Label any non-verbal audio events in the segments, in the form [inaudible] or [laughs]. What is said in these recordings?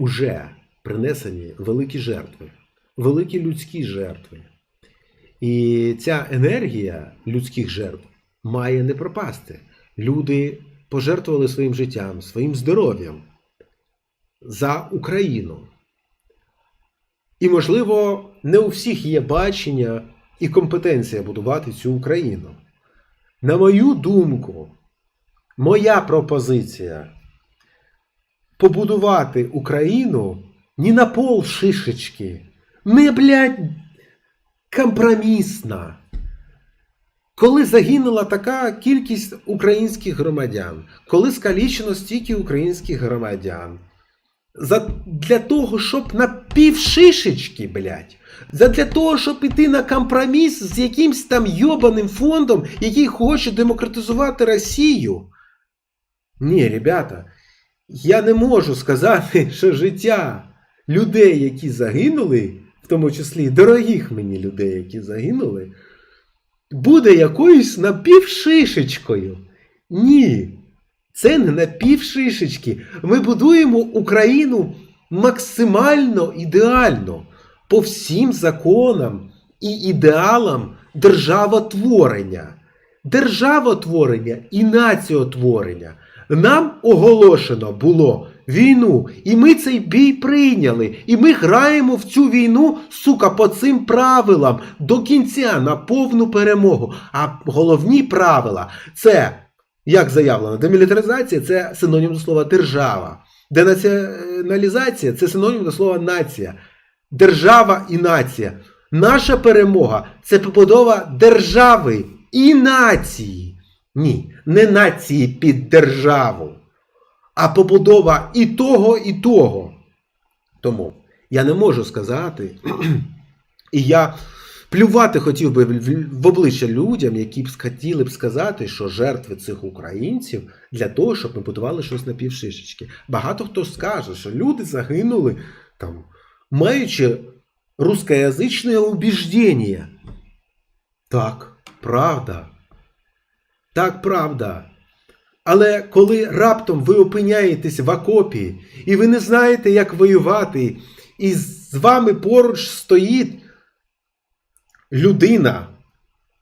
уже принесені великі жертви, великі людські жертви. І ця енергія людських жертв має не пропасти. Люди пожертвували своїм життям, своїм здоров'ям за Україну. І, можливо, не у всіх є бачення і компетенція будувати цю Україну. На мою думку, моя пропозиція побудувати Україну не на пол шишечки, не, блядь, компромісна. Коли загинула така кількість українських громадян, коли скалічено стільки українських громадян, за, для того, щоб на півшишечки, блядь, за для того, щоб іти на компроміс з якимсь там йобаним фондом, який хоче демократизувати Росію. Ні, ребята, я не можу сказати, [laughs] що життя людей, які загинули, в тому числі дорогих мені людей, які загинули, буде якоюсь напівшишечкою. Ні, це не напівшишечки. Ми будуємо Україну максимально ідеально по всім законам і ідеалам державотворення. Державотворення і націотворення. Нам оголошено було війну, і ми цей бій прийняли. І ми граємо в цю війну, сука, по цим правилам до кінця на повну перемогу. А головні правила це, як заявлено, демілітаризація це синонім до слова держава. Денаціоналізація це синонім до слова нація. Держава і нація. Наша перемога це побудова держави і нації. Ні, не нації під державу, а побудова і того, і того. Тому я не можу сказати, [clears throat] і я плювати хотів би в- обличчя людям, які б хотіли б сказати, що жертви цих українців для того, щоб ми будували щось на півшишечки. Багато хто скаже, що люди загинули там, маючи рускоязичне убіждення. Так, правда. Так, правда. Але коли раптом ви опиняєтесь в окопі, і ви не знаєте, як воювати, і з вами поруч стоїть людина,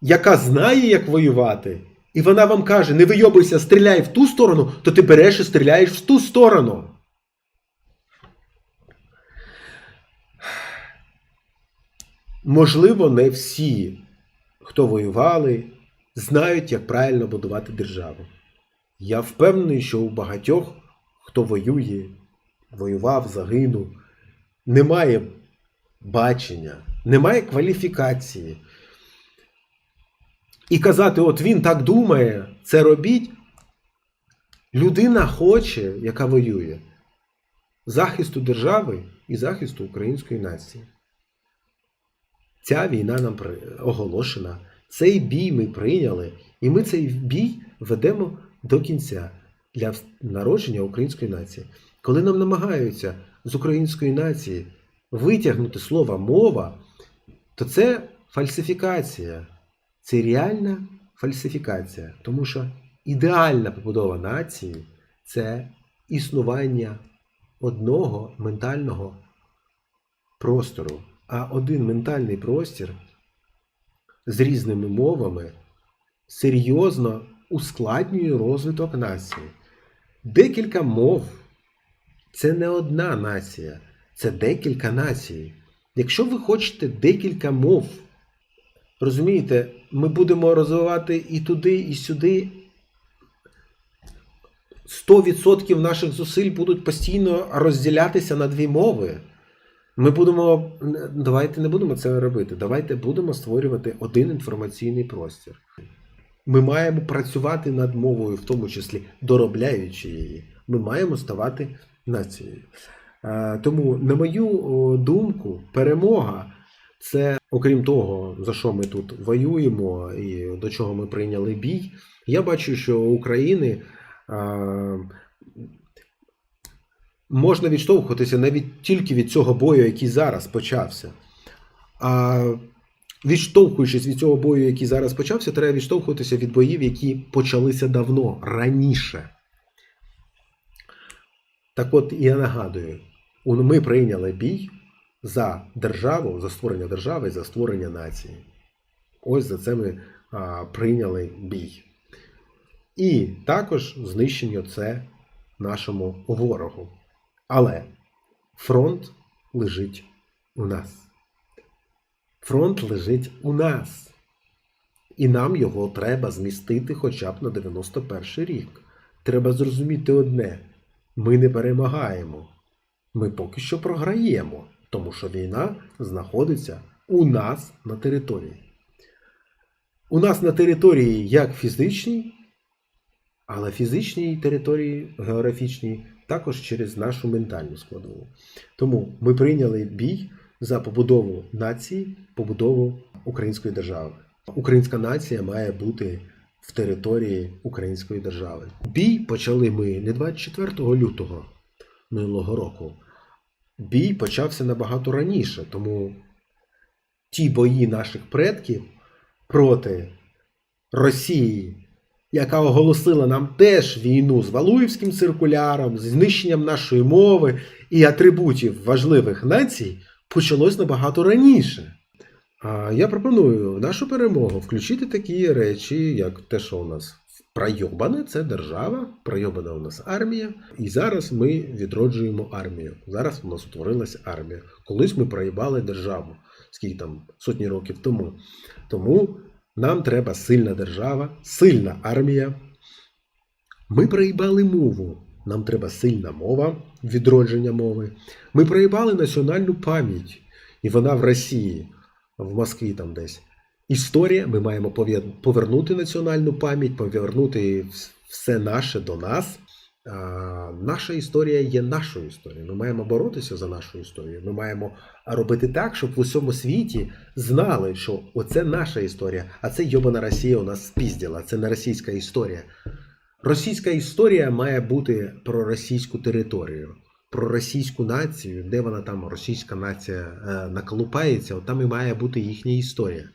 яка знає, як воювати, і вона вам каже: не вийобуйся, стріляй в ту сторону, то ти береш і стріляєш в ту сторону. Можливо, не всі, хто воювали, знають, як правильно будувати державу. Я впевнений, що у багатьох, хто воює, воював, загинув, немає бачення, немає кваліфікації. І казати, от він так думає, це робіть. Людина хоче, яка воює, захисту держави і захисту української нації. Ця війна нам оголошена. Цей бій ми прийняли, і ми цей бій ведемо до кінця для народження української нації. Коли нам намагаються з української нації витягнути слово мова, то це фальсифікація. Це реальна фальсифікація, тому що ідеальна побудова нації це існування одного ментального простору. А один ментальний простір з різними мовами серйозно ускладнює розвиток нації. Декілька мов це не одна нація, це декілька націй. Якщо ви хочете декілька мов, розумієте, ми будемо розвивати і туди, і сюди. 100% наших зусиль будуть постійно розділятися на дві мови. Ми будемо. Давайте не будемо це робити. Давайте будемо створювати один інформаційний простір. Ми маємо працювати над мовою, в тому числі доробляючи її. Ми маємо ставати нацією. Е, Тому, на мою думку, перемога це, окрім того, за що ми тут воюємо і до чого ми прийняли бій. Я бачу, що України е, можна відштовхуватися навіть тільки від цього бою, який зараз почався. А відштовхуючись від цього бою, який зараз почався, треба відштовхуватися від боїв, які почалися давно, раніше. Так от я нагадую: Ми прийняли бій за державу, за створення держави, і за створення нації. Ось за це ми а, прийняли бій. І також знищення це нашому ворогу. Але фронт лежить у нас. Фронт лежить у нас. І нам його треба змістити хоча б на 91 рік. Треба зрозуміти одне: ми не перемагаємо. Ми поки що програємо, тому що війна знаходиться у нас на території. У нас на території як фізичній, але фізичній території географічній також через нашу ментальну складову. Тому ми прийняли бій за побудову нації, побудову української держави. Українська нація має бути в території української держави. Бій почали ми не 24 лютого минулого року. Бій почався набагато раніше, тому ті бої наших предків проти Росії, яка оголосила нам теж війну з Валуївським циркуляром, з знищенням нашої мови і атрибутів важливих націй, почалось набагато раніше. А я пропоную нашу перемогу включити такі речі, як те, що у нас пройобане, це держава, пройобана у нас армія. І зараз ми відроджуємо армію. Зараз у нас утворилася армія. Колись ми проїбали державу, скільки там сотні років тому. Тому нам треба сильна держава, сильна армія. Ми проїбали мову. Нам треба сильна мова, відродження мови. Ми проїбали національну пам'ять, і вона в Росії, в Москві там десь. Історія, ми маємо повернути національну пам'ять, повернути все наше до нас. Наша історія є нашою історією. Ми маємо боротися за нашу історію. Ми маємо робити так, щоб в усьому світі знали, що оце наша історія, а це йобана Росія у нас спізділа. Це не російська історія. Російська історія має бути про російську територію, про російську націю, де вона там, російська нація е, наколупається, от там і має бути їхня історія.